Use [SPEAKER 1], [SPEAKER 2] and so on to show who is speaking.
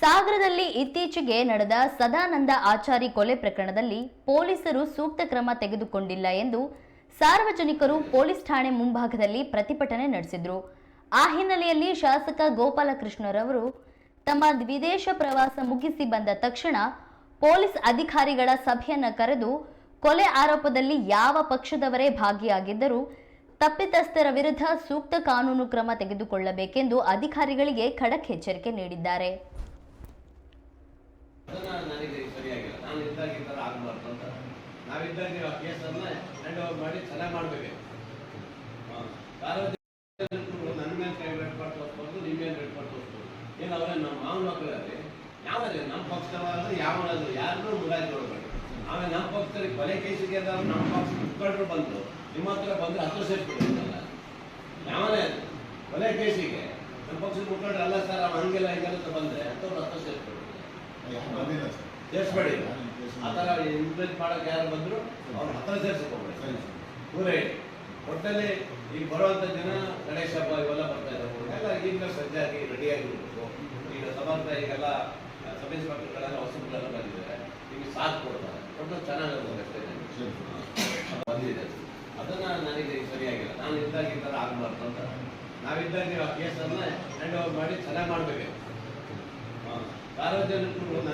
[SPEAKER 1] ಸಾಗರದಲ್ಲಿ ಇತ್ತೀಚೆಗೆ ನಡೆದ ಸದಾನಂದ ಆಚಾರಿ ಕೊಲೆ ಪ್ರಕರಣದಲ್ಲಿ ಪೊಲೀಸರು ಸೂಕ್ತ ಕ್ರಮ ತೆಗೆದುಕೊಂಡಿಲ್ಲ ಎಂದು ಸಾರ್ವಜನಿಕರು ಪೊಲೀಸ್ ಠಾಣೆ ಮುಂಭಾಗದಲ್ಲಿ ಪ್ರತಿಭಟನೆ ನಡೆಸಿದ್ರು. ಆ ಹಿನ್ನೆಲೆಯಲ್ಲಿ ಶಾಸಕ ಗೋಪಾಲಕೃಷ್ಣರವರು ತಮ್ಮ ವಿದೇಶ ಪ್ರವಾಸ ಮುಗಿಸಿ ಬಂದ ತಕ್ಷಣ ಪೊಲೀಸ್ ಅಧಿಕಾರಿಗಳ ಸಭೆಯನ್ನು ಕರೆದು ಕೊಲೆ ಆರೋಪದಲ್ಲಿ ಯಾವ ಪಕ್ಷದವರೇ ಭಾಗಿಯಾಗಿದ್ದರೂ ತಪ್ಪಿತಸ್ಥರ ವಿರುದ್ಧ ಸೂಕ್ತ ಕಾನೂನು ಕ್ರಮ ತೆಗೆದುಕೊಳ್ಳಬೇಕೆಂದು ಅಧಿಕಾರಿಗಳಿಗೆ ಖಡಕ್ ಎಚ್ಚರಿಕೆ ನೀಡಿದ್ದಾರೆ
[SPEAKER 2] ಅದನ್ನ ನನಗೆ ಸರಿಯಾಗಿಲ್ಲ ನಾನು ಇದ್ದಾಗ ಈ ಥರ ಆಗಬಾರ್ದು ಅಂತ. ನಾವಿದ್ದಾಗ ನೀವು ಆ ಕೇಸನ್ನು ಹ್ಯಾಂಡ್ ಓವರ್ ಮಾಡಿ ಚೆನ್ನಾಗಿ ಮಾಡಬೇಕು. ಸಾರ್ವಜನಿಕರು ನನ್ನ ಮೇಲೆ ಕೈ ರೆಡ್ಪಾಟ್ ತೋರಿಸ್ಬೋದು ಮೇಲೆ ರೆಡ್ಪಾಟ್ ತೋರಿಸ್ಬೋದು. ಏನು ಅವರೇ ನಮ್ಮ ಮಾವನ ಮಕ್ಕಳಲ್ಲಿ ಯಾವದೇ ನಮ್ಮ ಪಕ್ಷದವರಾದ್ರೂ ಯಾವನಾದ್ರು ಯಾರನ್ನೂ ಮುಲಾಜ್ ನೋಡಬೇಡಿ. ಆಮೇಲೆ ನಮ್ಮ ಪಕ್ಷದಲ್ಲಿ ಕೊಲೆ ಕೇಸಿಗೆ ಅದಾದ್ರು ನಮ್ಮ ಪಕ್ಷ ಮುಖಂಡರು ಬಂದು ನಿಮ್ಮ ಹತ್ರ ಬಂದ್ರೆ ಹತ್ತು ಸೇರ್ಬಿಟ್ಟಿಲ್ಲ ಯಾವನೇ ಕೊಲೆ ಕೇಸಿಗೆ. ನಮ್ಮ ಪಕ್ಷದ ಮುಖಂಡರು, ಅಲ್ಲ ಸರ್ ಹಂಗೆಲ್ಲ ಹಿಂಗೆಲ್ಲ ಅಂತ ಬಂದ್ರೆ ಅಂಥವ್ರು ಬಂದಿಲ್ಲ ಸೇರ್ಬಿಟ್ಟಿಲ್ಲ ಸೇರಿಸ್ಬೇಡಿ ಆ ಥರ ಇನ್ಫ್ಲೂಯೆನ್ಸ್ ಮಾಡೋಕ್ಕೆ ಯಾರು ಬಂದರು ಅವ್ರ ಹತ್ರ ಸೇರಿಸ್ಕೊಬೇಡಿ ಊರೇ ಒಟ್ಟಲ್ಲಿ ಈಗ ಬರುವಂಥ ಜನ ಗಣೇಶ ಹಬ್ಬ ಇವೆಲ್ಲ ಬರ್ತಾ ಇದ್ದಾರೆ ಎಲ್ಲ ಈಗಲೂ ಸಜ್ಜಾಗಿ ರೆಡಿಯಾಗಿರ್ಬೇಕು ಈಗ ಸಮರ್ಥ ಈಗೆಲ್ಲ ಸಬ್ ಇನ್ಸ್ಪೆಕ್ಟರ್ಗಳೆಲ್ಲ ಹೊಸಗಳೆಲ್ಲ ಬಂದಿದ್ದಾರೆ. ಈಗ ಸಾಥ್ ಕೊಡ್ತಾರೆ. ಒಟ್ಟು ಚೆನ್ನಾಗಿರ್ಬೋದು ಬಂದಿದೆ. ಅದನ್ನು ನನಗೆ ಸರಿಯಾಗಿಲ್ಲ. ನಾನು ಇದ್ದಾಗ ಈ ಥರ ಆಗಬಾರ್ದು ಅಂತ. ನಾವಿದ್ದಾಗ ನೀವು ಆ ಕೇಸನ್ನು ಹ್ಯಾಂಡ್ ಓವರ್ ಮಾಡಿ ಚೆನ್ನಾಗಿ ಮಾಡಬೇಕು. ಸಾರ್ವಜನಿಕರು